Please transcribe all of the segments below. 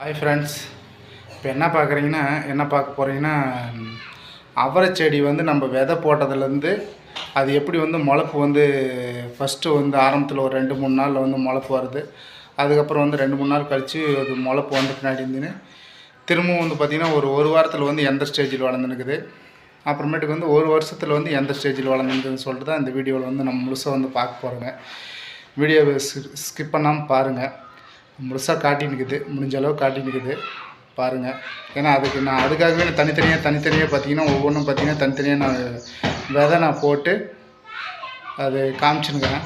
Hi friends இப்போ என்ன பார்க்குறீங்கன்னா என்ன பார்க்க போகிறீங்கன்னா அவரை செடி வந்து நம்ம விதை போட்டதுலேருந்து அது எப்படி வந்து முளைப்பு வந்து ஃபஸ்ட்டு வந்து ஆரம்பத்தில் ஒரு ரெண்டு மூணு நாளில் வந்து முளைப்பு வருது. அதுக்கப்புறம் வந்து ரெண்டு மூணு நாள் கழித்து அது முளைப்பு வந்து பின்னாடி இருந்துன்னு திரும்பவும் வந்து பார்த்திங்கன்னா ஒரு ஒரு வாரத்தில் வந்து எந்த ஸ்டேஜில் வளர்ந்துருக்குது அப்புறமேட்டுக்கு வந்து ஒரு வருஷத்தில் வந்து எந்த ஸ்டேஜில் வளர்ந்துருக்குதுன்னு சொல்லிட்டு தான் இந்த வீடியோவில் வந்து நம்ம முழுசாக வந்து பார்க்க போகிறோங்க வீடியோவை ஸ்கிப் பண்ணாமல் பாருங்கள் முழுசாக காட்டினுக்குது முடிஞ்ச அளவு காட்டினுக்குது பாருங்கள் ஏன்னா அதுக்கு நான் அதுக்காகவே நான் தனித்தனியாக தனித்தனியாக பார்த்தீங்கன்னா ஒவ்வொன்றும் பார்த்தீங்கன்னா தனித்தனியாக நான் விதை நான் போட்டு அது காமிச்சுனுக்கிறேன்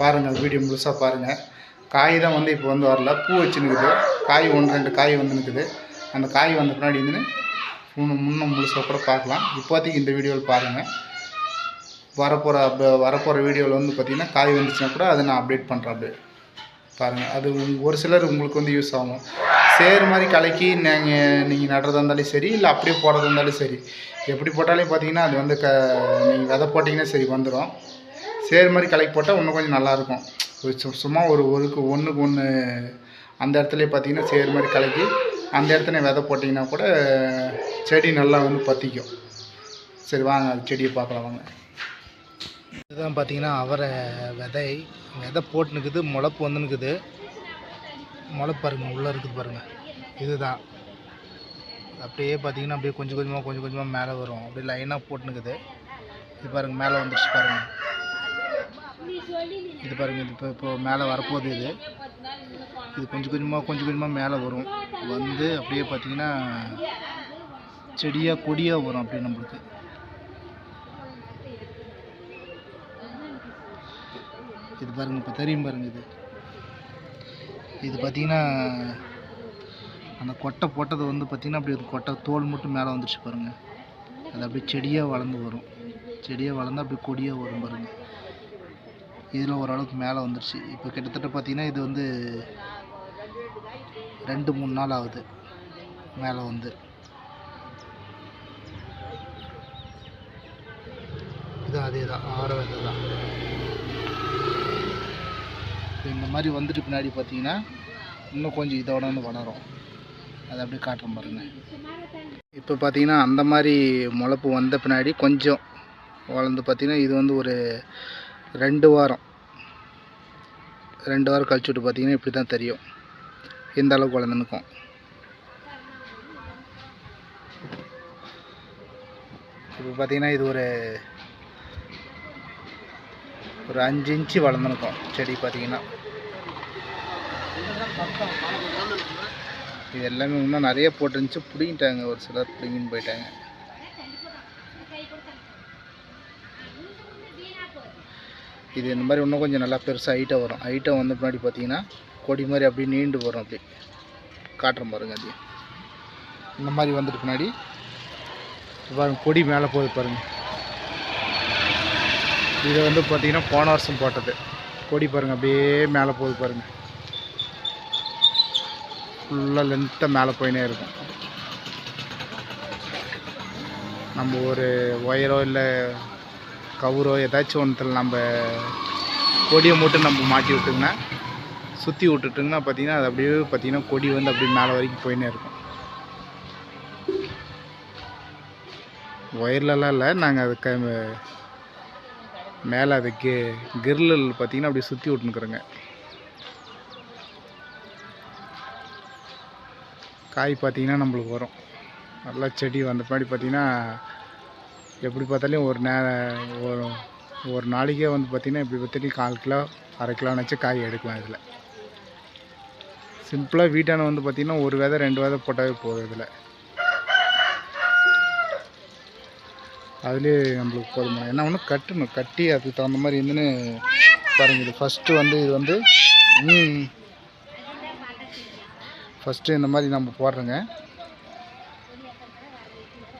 பாருங்கள் வீடியோ முழுசாக பாருங்கள் காய் தான் வந்து இப்போ வந்து வரல. பூ வச்சுன்னுக்குது. காய் ஒன்று ரெண்டு காய் வந்து நிற்குது அந்த காய் வந்த பின்னாடி வந்து இன்னும் முன்னும் முழுசாக கூட பார்க்கலாம். இப்போதைக்கு இந்த வீடியோவில் பாருங்கள் வரப்போகிற வரப்போகிற வீடியோவில் வந்து பார்த்திங்கன்னா காய் வந்துச்சுன்னா கூட அதை நான் அப்டேட் பண்ணுறேன் அப்படியே. பாருங்கள் அது ஒரு சிலர் உங்களுக்கு வந்து யூஸ் ஆகும். சேர் மாதிரி கலக்கி நீங்கள் நீங்கள் நடுறதா இருந்தாலும் சரி இல்லை அப்படியே போடுறதா இருந்தாலும் சரி. எப்படி போட்டாலே பார்த்தீங்கன்னா அது வந்து க நீங்கள் விதை போட்டிங்கன்னா சரி வந்துடும் சேர் மாதிரி கலக்கி போட்டால் இன்னும் கொஞ்சம் நல்லாயிருக்கும் சும்மா ஒரு ஒருக்கு ஒன்றுக்கு ஒன்று அந்த இடத்துல பார்த்தீங்கன்னா சேர் மாதிரி கலக்கி அந்த இடத்துல விதை போட்டிங்கன்னா கூட செடி நல்லா வந்து பற்றிக்கும் சரி வாங்க அது செடியை பார்க்கலாம் வாங்க. இதுதான் பார்த்தீங்கன்னா அவரை விதை. விதை போட்டுனுக்குது முளப்பு வந்துனுக்குது. முளப்பு பாருங்க உள்ளே இருக்குது பாருங்கள் இதுதான். அப்படியே பார்த்தீங்கன்னா அப்படியே கொஞ்சம் கொஞ்சமாக கொஞ்சம் கொஞ்சமாக மேலே வரும். அப்படியே லைனாக போட்டுனுக்குது. இது பாருங்க மேலே வந்துடுச்சு பாருங்கள் இது பாருங்க இது இப்போ இப்போ மேலே வரப்போகுது இது. இது கொஞ்சம் கொஞ்சமாக கொஞ்சம் கொஞ்சமாக மேலே வரும். வந்து அப்படியே பார்த்தீங்கன்னா செடியாக கொடியாக வரும் அப்படியே நம்மளுக்கு. இது பாருங்க இப்போ தெரியும் பாருங்க இது. இது பார்த்தீங்கன்னா அந்த கொட்டை போட்டது வந்து பார்த்தீங்கன்னா அப்படியே ஒரு கொட்டை தோல் மட்டும் மேலே வந்துருச்சு பாருங்க. அது அப்படியே செடியாக வளர்ந்து வரும். செடியாக வளர்ந்து அப்படியே கொடியாக வரும் பாருங்கள் இதில் ஓரளவுக்கு மேலே வந்துருச்சு. இப்போ கிட்டத்தட்ட பார்த்தீங்கன்னா இது வந்து ரெண்டு மூணு நாள் ஆகுது மேலே வந்து. இது அதே தான் ஆற விதை தான் இப்போ இந்த மாதிரி வந்துட்டு பின்னாடி பார்த்தீங்கன்னா இன்னும் கொஞ்சம் இதோட வந்து வளரும். அதை அப்படியே காட்டுறேன் பாருங்கள் இப்போ பார்த்தீங்கன்னா அந்த மாதிரி முளைப்பு வந்த பின்னாடி கொஞ்சம் வளர்ந்து பார்த்தீங்கன்னா இது வந்து ஒரு ரெண்டு வாரம். ரெண்டு வாரம் கழிச்சு விட்டு பார்த்தீங்கன்னா இப்படி தான் தெரியும். இந்த அளவுக்கு வளர்ந்து இப்போ பார்த்தீங்கன்னா இது ஒரு ஒரு அஞ்சு இன்ச்சு வளர்ந்துருக்கும். செடி பார்த்தீங்கன்னா. இது எல்லாமே இன்னும் நிறைய போட்டுருந்துச்சு. பிடிங்கிட்டாங்க. ஒரு சிலர் பிடிங்கின்னு போயிட்டாங்க. இது இந்த மாதிரி இன்னும் கொஞ்சம் நல்லா பெருசாக ஹைட்டாக வரும். ஹைட்டாக வந்த பின்னாடி பார்த்தீங்கன்னா கொடி மாதிரி அப்படியே நீண்டு வரும் அப்படி காட்டுற பாருங்க அது. இந்த மாதிரி வந்துட்டு பின்னாடி. பாருங்கள் கொடி மேலே போகுது பாருங்கள் இது வந்து பார்த்தீங்கன்னா போன வருஷம் போட்டது. கொடி பாருங்க அப்படியே மேலே போகுது பாருங்கள் ஃபுல்லாக லென்த்தாக மேலே போயினே இருக்கும். நம்ம ஒரு ஒயரோ இல்லை கவுரோ ஏதாச்சும் ஒன்றுத்தில் நம்ம கொடியை மட்டும் நம்ம மாட்டி விட்டுங்கன்னா சுற்றி விட்டுட்டுங்கன்னா பார்த்தீங்கன்னா அது அப்படியே பார்த்தீங்கன்னா கொடி வந்து அப்படியே மேலே வரைக்கும் போயினே இருக்கும். ஒயர்லலாம் இல்லை நாங்கள் அதுக்கு மேலே அது கி கிரில் பார்த்தீங்கன்னா அப்படியே சுற்றி விட்டுனுக்குறோங்க. காய் பார்த்தீங்கன்னா நம்மளுக்கு வரும். நல்லா செடி வந்த பின்னாடி பார்த்தீங்கன்னா எப்படி பார்த்தாலும் ஒரு நே ஒரு ஒரு நாளைக்கே வந்து பார்த்திங்கன்னா இப்படி பார்த்துட்டு கால் கிலோ அரை கிலோனாச்சும் காய் எடுக்கலாம் இதில். சிம்பிளாக வீட்டான வந்து பார்த்திங்கன்னா ஒரு விதை ரெண்டு விதை போட்டாவே போதும் இதில். அதுலேயே நம்மளுக்கு போதுமான. என்ன ஒன்று கட்டணும். கட்டி அதுக்கு தகுந்த மாதிரி இருந்துன்னு பாருங்க இது ஃபஸ்ட்டு வந்து இது வந்து ஃபஸ்ட்டு இந்த மாதிரி நம்ம போடுறோங்க.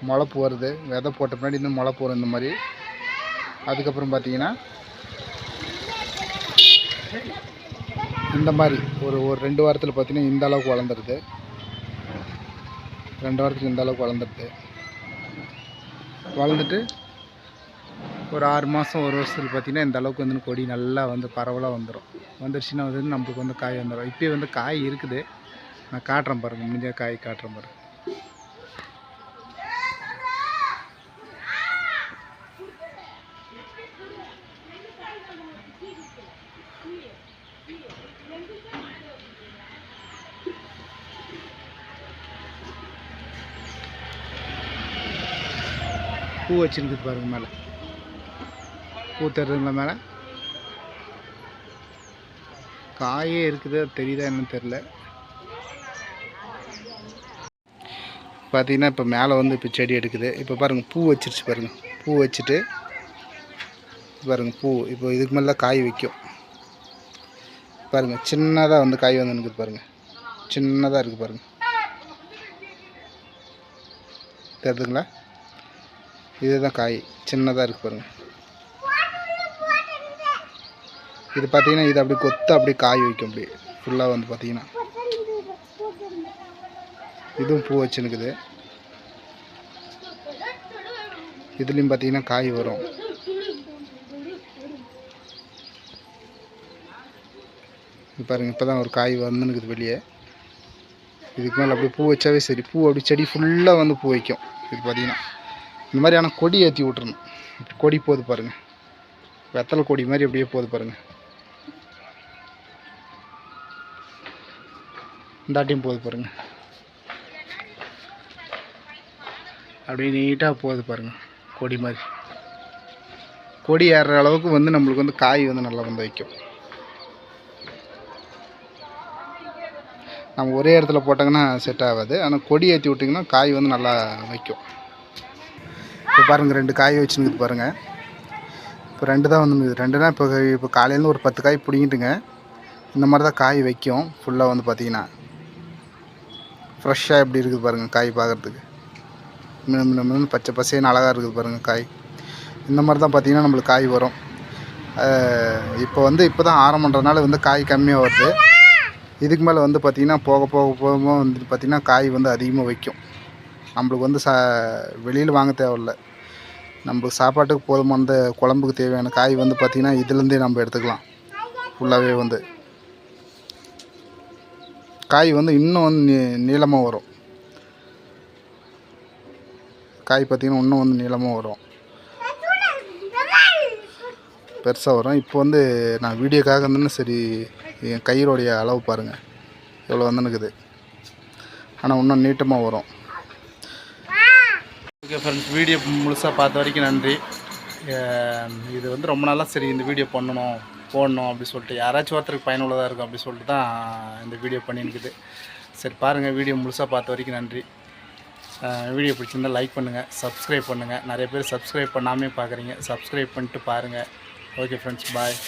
முளைப்பு வருது விதை போட்ட பின்னாடி இன்னும் முளைப்பு வரும் இந்த மாதிரி. அதுக்கப்புறம் பார்த்தீங்கன்னா இந்த மாதிரி ஒரு ஒரு ரெண்டு வாரத்தில் பார்த்தீங்கன்னா இந்த அளவுக்கு வளர்ந்துருது. ரெண்டு வாரத்துக்கு இந்த அளவுக்கு வளர்ந்துருது. வளர்ந்துட்டு ஒரு ஆறு மாதம் ஒரு வருஷத்தில் பார்த்தீங்கன்னா இந்த அளவுக்கு வந்து கொடி நல்லா வந்து பரவலாக வந்துடும் வந்துருச்சுன்னா வந்து நம்மளுக்கு வந்து காய் வந்துடும் இப்போயே வந்து காய் இருக்குது. நான் காட்டுறேன் பாருங்கள் முடிஞ்சால் காய் காட்டுறேன் பாருங்கள் பூ வச்சுருக்குது பாருங்கள் மேலே. பூ தருதுங்களா மேலே? காயே இருக்குது அது தெரியுதா என்னன்னு தெரில பார்த்தீங்கன்னா இப்போ மேலே வந்து இப்போ செடி எடுக்குது. இப்போ பாருங்கள் பூ வச்சிருச்சு பாருங்கள் பூ வச்சுட்டு பாருங்கள் பூ. இப்போ இதுக்கு மேலே காய் வைக்கும். பாருங்கள் சின்னதாக வந்து காய் வந்து நிற்குது பாருங்கள் சின்னதாக இருக்குது பாருங்கள் தெரியுதுங்களா இதுதான் காய். சின்னதாக இருக்குது பாருங்கள் இது பார்த்தீங்கன்னா இது அப்படி கொத்து அப்படியே காய் வைக்கும் அப்படி ஃபுல்லாக வந்து பார்த்தீங்கன்னா இதுவும் பூ வச்சுருக்குது. இதுலேயும் பார்த்தீங்கன்னா காய் வரும். இது பாருங்க இப்போ தான் ஒரு காய் வந்துனுக்குது வெளியே. இதுக்கு மேலே அப்படியே பூ வச்சாவே சரி. பூ அப்படி செடி ஃபுல்லாக வந்து பூ வைக்கும். இது பார்த்தீங்கன்னா இந்த மாதிரியான கொடி ஏற்றி விட்றணும் கொடி போகுது பாருங்கள் வெத்தலை கொடி மாதிரி அப்படியே போகுது பாருங்கள் இந்தாட்டியும் போகுது பாருங்கள் அப்படியே நீட்டாக போகுது பாருங்கள் கொடி மாதிரி. கொடி ஏறுற அளவுக்கு வந்து நம்மளுக்கு வந்து காய் வந்து நல்லா வந்து வைக்கும். நம்ம ஒரே இடத்துல போட்டாங்கன்னா செட் ஆகாது. ஆனால் கொடி ஏற்றி விட்டிங்கன்னா காய் வந்து நல்லா வைக்கும். இப்போ பாருங்கள் ரெண்டு காய் வச்சுன்னு பாருங்கள் இப்போ ரெண்டு தான் வந்து ரெண்டுனா இப்போ இப்போ காலையிலேருந்து ஒரு பத்து காய் பிடிங்கிட்டுங்க. இந்த மாதிரி தான் காய் வைக்கும். ஃபுல்லாக வந்து பார்த்தீங்கன்னா. ஃப்ரெஷ்ஷாக எப்படி இருக்குது பாருங்கள் காய் பார்க்குறதுக்கு. மினு மினு பச்சை பசேன்னு அழகாக இருக்குது பாருங்கள் காய். இந்த மாதிரி தான் பார்த்தீங்கன்னா நம்மளுக்கு காய் வரும். இப்போ வந்து இப்போ தான் ஆரம்பன்றதுனால வந்து காய் கம்மியாக வருது. இதுக்கு மேலே வந்து பார்த்திங்கன்னா போக போக போக வந்து பார்த்திங்கன்னா காய் வந்து அதிகமாக வைக்கும். நம்மளுக்கு வந்து சா வெளியில் வாங்க தேவையில்ல. நம்ம சாப்பாட்டுக்கு போதுமான குழம்புக்கு தேவையான காய் வந்து பார்த்திங்கன்னா இதுலேருந்தே நம்ம எடுத்துக்கலாம். ஃபுல்லாகவே வந்து. காய் வந்து இன்னும் வந்து நீ நீளமாக வரும். காய் பார்த்திங்கன்னா இன்னும் வந்து நீளமாக வரும். பெருசாக வரும். இப்போ வந்து நான் வீடியோக்காக இருந்தேன்னு சரி என் கயிறுடைய அளவு பாருங்கள் எவ்வளோ வந்துன்னுக்குது. ஆனால் இன்னும் நீட்டமாக வரும். ஓகே ஃப்ரெண்ட்ஸ் வீடியோ முழுசாக பார்த்த வரைக்கும் நன்றி. Um, இது வந்து ரொம்ப நாளாக சரி இந்த வீடியோ பண்ணணும் போடணும் அப்படி சொல்லிட்டு யாராச்சும் ஒருத்தருக்கு பயனுள்ளதாக இருக்கும் அப்படி சொல்லிட்டு தான் இந்த வீடியோ பண்ணியிருக்குது. சரி பாருங்கள் வீடியோ முழுசாக பார்த்த வரைக்கும் நன்றி. Uh, வீடியோ பிடிச்சிருந்தா லைக் பண்ணுங்கள் சப்ஸ்கிரைப் பண்ணுங்கள் நிறைய பேர் சப்ஸ்கிரைப் பண்ணாமே பார்க்குறீங்க. சப்ஸ்கிரைப் பண்ணிட்டு பாருங்கள் ஓகே ஃப்ரெண்ட்ஸ் பாய்